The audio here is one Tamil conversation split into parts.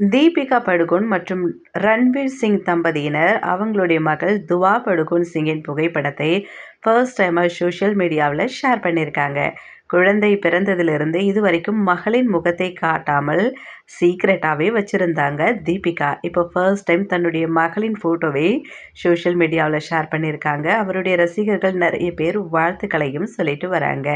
தீபிகா படுகோன் மற்றும் ரன்வீர் சிங் தம்பதியினர் அவங்களுடைய மகள் துவா படுகோன் சிங்கின் புகைப்படத்தை ஃபர்ஸ்ட் டைமாக சோஷியல் மீடியாவில் ஷேர் பண்ணியிருக்காங்க. குழந்தை பிறந்ததிலிருந்து இதுவரைக்கும் மகளின் முகத்தை காட்டாமல் சீக்ரெட்டாகவே வச்சுருந்தாங்க தீபிகா. இப்போ ஃபர்ஸ்ட் டைம் தன்னுடைய மகளின் ஃபோட்டோவை சோஷியல் மீடியாவில் ஷேர் பண்ணியிருக்காங்க. அவருடைய ரசிகர்கள் நிறைய பேர் வாழ்த்துக்களையும் சொல்லிட்டு வராங்க.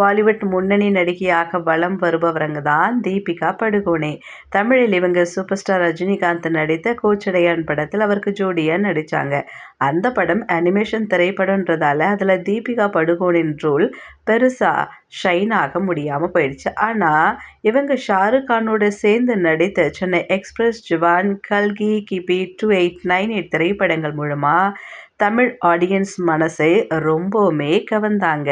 பாலிவுட் முன்னணி நடிகையாக வலம் வருபவரங்க தான் தீபிகா படுகோனே. தமிழில் இவங்க சூப்பர் ஸ்டார் ரஜினிகாந்த் நடித்த கோச்சடையான் படத்தில் அவருக்கு ஜோடியாக நடித்தாங்க அந்த படம் அனிமேஷன் திரைப்படன்றதால அதில் தீபிகா படுகோனின் ரோல் பெருசாக ஷைன் ஆக முடியாமல் போயிடுச்சு. ஆனால் இவங்க ஷாருக் கானோட சேர்ந்து நடித்த சென்னை எக்ஸ்பிரஸ் ஜவான் கல்கி கிபி டூ எயிட் நைன் எயிட் திரைப்படங்கள் மூலமாக தமிழ் ஆடியன்ஸ் மனசை ரொம்பவுமே கவர்ந்தாங்க.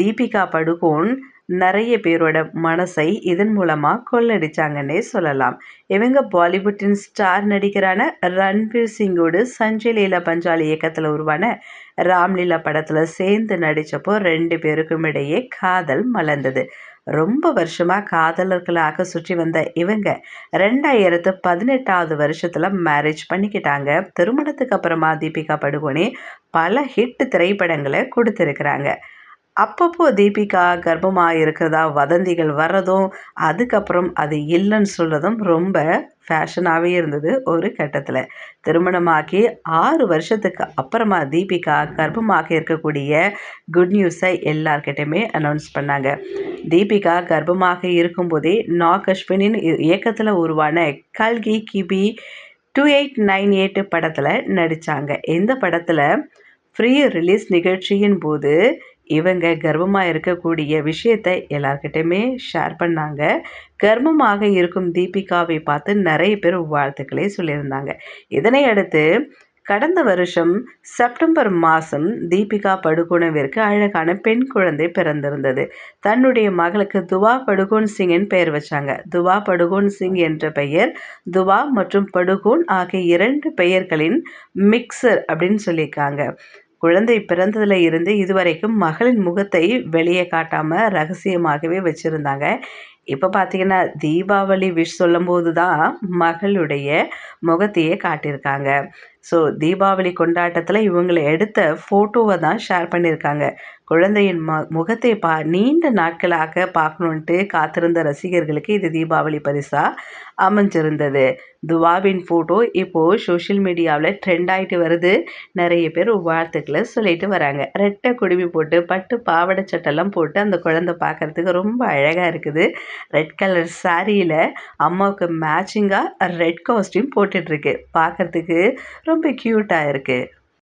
தீபிகா படுகோன் நிறைய பேரோட மனசை இதன் மூலமாக கொள்ளடிச்சாங்கன்னே சொல்லலாம். இவங்க பாலிவுட்டின் ஸ்டார் நடிகரான ரன்வீர் சிங்கோடு சஞ்சய் லீலா பஞ்சாலி இயக்கத்தில் உருவான ராம்லீலா படத்தில் சேர்ந்து நடித்தப்போ ரெண்டு பேருக்கும் இடையே காதல் மலர்ந்தது. ரொம்ப வருஷமாக காதலர்களாக சுற்றி வந்த இவங்க ரெண்டாயிரத்து பதினெட்டாவது வருஷத்தில் மேரேஜ் பண்ணிக்கிட்டாங்க. திருமணத்துக்கு அப்புறமா தீபிகா படுகோனே பல ஹிட் திரைப்படங்களை கொடுத்துருக்குறாங்க. அப்பப்போ தீபிகா கர்ப்பமாக இருக்கிறதா வதந்திகள் வர்றதும் அதுக்கப்புறம் அது இல்லைன்னு சொல்கிறதும் ரொம்ப ஃபேஷனாகவே இருந்தது ஒரு கட்டத்தில். திருமணமாக்கி ஆறு வருஷத்துக்கு அப்புறமா தீபிகா கர்ப்பமாக இருக்கக்கூடிய குட் நியூஸை எல்லார்கிட்டையுமே அனௌன்ஸ் பண்ணாங்க. தீபிகா கர்ப்பமாக இருக்கும்போதே நாக் அஸ்வினின் இயக்கத்தில் உருவான கல்கி கிபி டூ எயிட் நைன் எயிட் படத்தில் நடித்தாங்க இந்த படத்தில் ஃப்ரீ ரிலீஸ் நிகழ்ச்சியின் போது இவங்க கர்ப்பமாக இருக்கக்கூடிய விஷயத்தை எல்லார்கிட்டையுமே ஷேர் பண்ணாங்க. கர்ப்பமாக இருக்கும் தீபிகாவை பார்த்து நிறைய பேர் வாழ்த்துக்களே சொல்லியிருந்தாங்க. இதனை அடுத்து கடந்த வருஷம் செப்டம்பர் மாதம் தீபிகா படுகோனவிற்கு அழகான பெண் குழந்தை பிறந்திருந்தது. தன்னுடைய மகளுக்கு துவா படுகோன் சிங்கின் பெயர் வச்சாங்க. துவா படுகோன் சிங் என்ற பெயர் துவா மற்றும் படுகோன் ஆகிய இரண்டு பெயர்களின் மிக்சர் அப்படின்னு சொல்லியிருக்காங்க. குழந்தை பிறந்ததில் இருந்து இதுவரைக்கும் மகளின் முகத்தை வெளியே காட்டாமல் ரகசியமாகவே வச்சுருந்தாங்க. இப்போ பார்த்தீங்கன்னா தீபாவளி விஷ் சொல்லும்போது தான் மகளுடைய முகத்தையே காட்டியிருக்காங்க. ஸோ தீபாவளி கொண்டாட்டத்தில் இவங்களை எடுத்த ஃபோட்டோவை தான் ஷேர் பண்ணியிருக்காங்க. குழந்தையின் ம முகத்தை பா நீண்ட நாட்களாக பார்க்கணுன்ட்டு காத்திருந்த ரசிகர்களுக்கு இது தீபாவளி பரிசாக அமைஞ்சிருந்தது. துவாவின் ஃபோட்டோ இப்போது சோஷியல் மீடியாவில் ட்ரெண்ட் ஆகிட்டு வருது. நிறைய பேர் வாழ்த்துக்களை சொல்லிட்டு வராங்க. ரெட்டை குடுமி போட்டு பட்டு பாவடை சட்டெல்லாம் போட்டு அந்த குழந்தை பார்க்குறதுக்கு ரொம்ப அழகாக இருக்குது. ரெட் கலர் சாரியில் அம்மாவுக்கு மேட்சிங்காக ரெட் காஸ்டியூம் போட்டுட்ருக்கு பார்க்குறதுக்கு ரொம்ப க்யூட்டாக இருக்குது